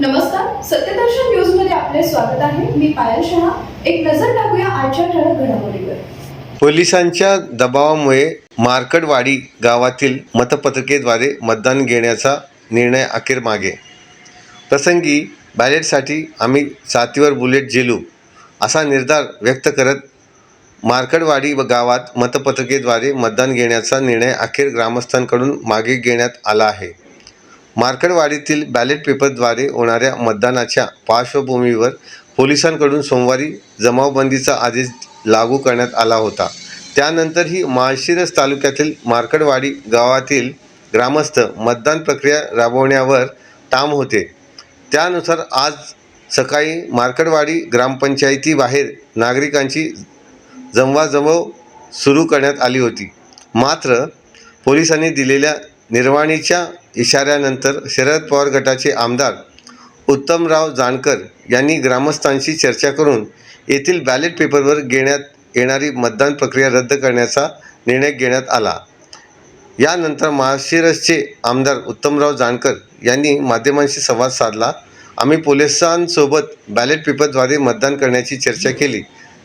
नमस्कार सत्यदर्शन न्यूजमध्ये आपले स्वागत आहे. मी पायल शहा. एक नजर टाकूया आजच्या ठळक घडामोडीवर. पोलिसांच्या दबावामुळे मार्कडवाडी गावातील मतपत्रिकेद्वारे मतदान घेण्याचा निर्णय अखेर मागे. प्रसंगी बॅलेटसाठी आम्ही सातीवर बुलेट झेलू असा निर्धार व्यक्त करत मार्कडवाडी व गावात मतपत्रिकेद्वारे मतदान घेण्याचा निर्णय अखेर ग्रामस्थांकडून मागे घेण्यात आला आहे. मार्कडवाडीतील बॅलेट पेपरद्वारे होणाऱ्या मतदानाच्या पार्श्वभूमीवर पोलिसांकडून सोमवारी जमावबंदीचा आदेश लागू करण्यात आला होता. त्यानंतरही माळशिरस तालुक्यातील मार्कडवाडी गावातील ग्रामस्थ मतदान प्रक्रिया राबवण्यावर ठाम होते. त्यानुसार आज सकाळी मार्कडवाडी ग्रामपंचायतीबाहेर नागरिकांची जमवाजमव सुरू करण्यात आली होती. मात्र पोलिसांनी दिलेल्या निर्वाणीच्या इशाऱ्यानंतर शरद पवार गटाचे आमदार उत्तमराव जानकर यांनी ग्रामस्थांशी चर्चा करून येथील बॅलेट पेपरवर घेण्यात येणारी मतदान प्रक्रिया रद्द करण्याचा निर्णय घेण्यात आला. यानंतर महाशिरसचे आमदार उत्तमराव जानकर यांनी माध्यमांशी संवाद साधला. आम्ही पोलिसांसोबत बॅलेट पेपरद्वारे मतदान करण्याची चर्चा केली.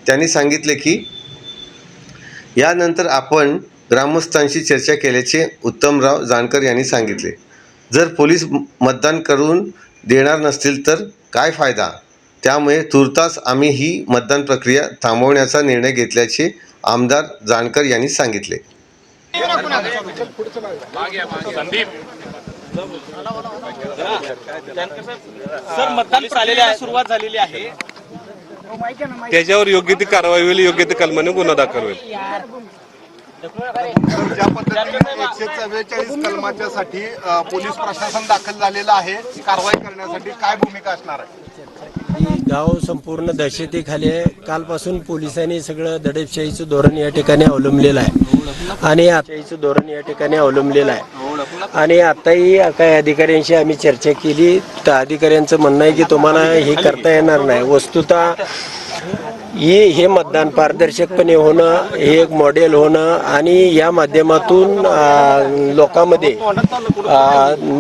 त्यांनी सांगितले की यानंतर आपण ग्रामस्थांशी चर्चा केल्याचे उत्तमराव जानकर यांनी सांगितले. जर पोलीस मतदान करून देणार नसतील तर काय फायदा? त्यामुळे तुर्तास आम्ही ही मतदान प्रक्रिया थांबवण्याचा निर्णय घेतल्याचे आमदार जानकर यांनी सांगितले. सर मतदान सुरुवात झालेली आहे. त्याच्यावर योग्य ती कारवाई होईल योग्य ती कलमाने गुन्हा दाखल होईल. ज्या पद्धतीने एकशे चव्वेचाळीस कलमाच्या साठी अ, पोलीस प्रशासन दाखल झालेलं आहे कारवाई करण्यासाठी काय भूमिका असणार आहे? ही गाव संपूर्ण दहशतीखाली आहे. कालपासून पोलिसांनी सगळं दडपशाहीचं धोरण या ठिकाणी अवलंबलेलं आहे. आणि आताहीचं धोरण या ठिकाणी अवलंबलेलं आहे. आणि आताही काही अधिकाऱ्यांशी आम्ही चर्चा केली. तर अधिकाऱ्यांचं म्हणणं आहे की तुम्हाला हे करता येणार नाही. वस्तुता हे हे मतदान पारदर्शकपणे होणं हे एक मॉडेल होणं आणि या माध्यमातून लोकांमध्ये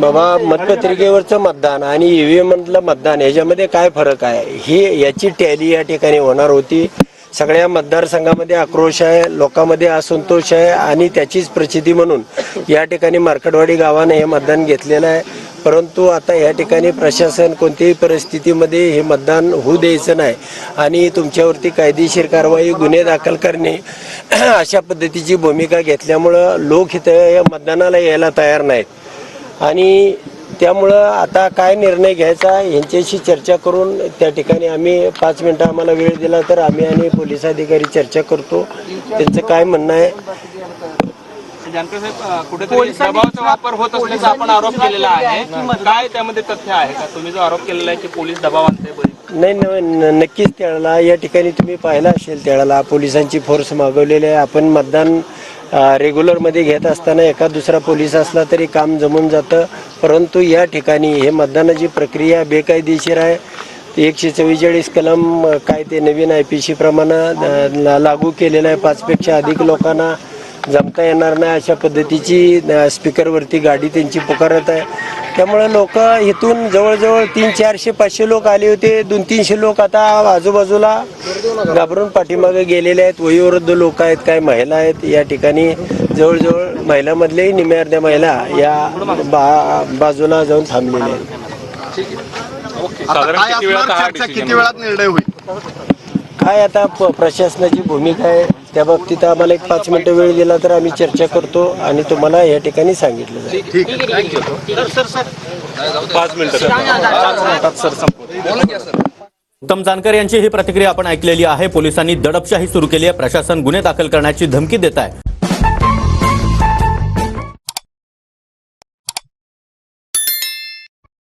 बाबा मतपत्रिकेवरचं मतदान आणि ईव्हीएम मधलं मतदान ह्याच्यामध्ये काय फरक आहे? ही याची टॅली या ठिकाणी होणार होती. सगळ्या मतदारसंघामध्ये आक्रोश आहे लोकांमध्ये असंतोष आहे आणि त्याचीच प्रचिती म्हणून या ठिकाणी मार्कडवाडी गावाने हे मतदान घेतलेलं आहे. परंतु आता या ठिकाणी प्रशासन कोणत्याही परिस्थितीमध्ये हे मतदान होऊ द्यायचं नाही आणि तुमच्यावरती कायदेशीर कारवाई गुन्हे दाखल करणे अशा पद्धतीची भूमिका घेतल्यामुळं लोक इथं या मतदानाला यायला तयार नाहीत. आणि त्यामुळं आता काय निर्णय घ्यायचा यांच्याशी चर्चा करून त्या ठिकाणी आम्ही पाच मिनटं आम्हाला वेळ दिला तर आम्ही आणि पोलीस अधिकारी चर्चा करतो. त्यांचं काय म्हणणं आहे? जानकर साहेब अ, कुठेतरी दबावाचा वापर होत असल्याचा आपण आरोप केलेला आहे. काय त्यामध्ये तथ्य आहे का? तुम्ही जो आरोप केलेला आहे की पोलीस दबाव आणते नाही नक्कीच त्यावेळेला या ठिकाणी तुम्ही पाहिलं असेल त्यावेळेला पोलिसांची फोर्स मागवलेली आहे. आपण मतदान रेग्युलरमध्ये घेत असताना एका दुसरा पोलीस असला तरी काम जमून जातं. परंतु या ठिकाणी हे मतदानाची प्रक्रिया बेकायदेशीर आहे. एकशे चव्वेचाळीस कलम काय ते नवीन आय पी सी प्रमाणे लागू केलेलं आहे. पाचपेक्षा अधिक लोकांना जमता येणार नाही अशा पद्धतीची स्पीकरवरती गाडी त्यांची पुकारत आहे. त्यामुळे लोक इथून जवळजवळ तीन चारशे पाचशे लोक आले होते. दोन तीनशे लोक आता आजूबाजूला घाबरून पाठीमागे गेलेले आहेत. वयोवृद्ध लोक आहेत काय महिला आहेत. या ठिकाणी जवळजवळ महिलामधलेही निम्या अर्ध्या महिला या बा बाजूला जाऊन थांबलेल्या आहेत. किती वेळात हा निर्णय होईल? काय आता प- प्रशासनाची भूमिका आहे. त्या बाबतीत आम्हाला एक पाच मिनिटं वेळ दिला तर आम्ही चर्चा करतो आणि तुम्हाला या ठिकाणी सांगितलं जाईल. ठीक आहे पाच मिनिटं. उत्तम जानकर यांची ही प्रतिक्रिया आपण ऐकलेली आहे. पोलिसांनी दडपशाही सुरू केली आहे. प्रशासन गुन्हे दाखल करण्याची धमकी देत आहे.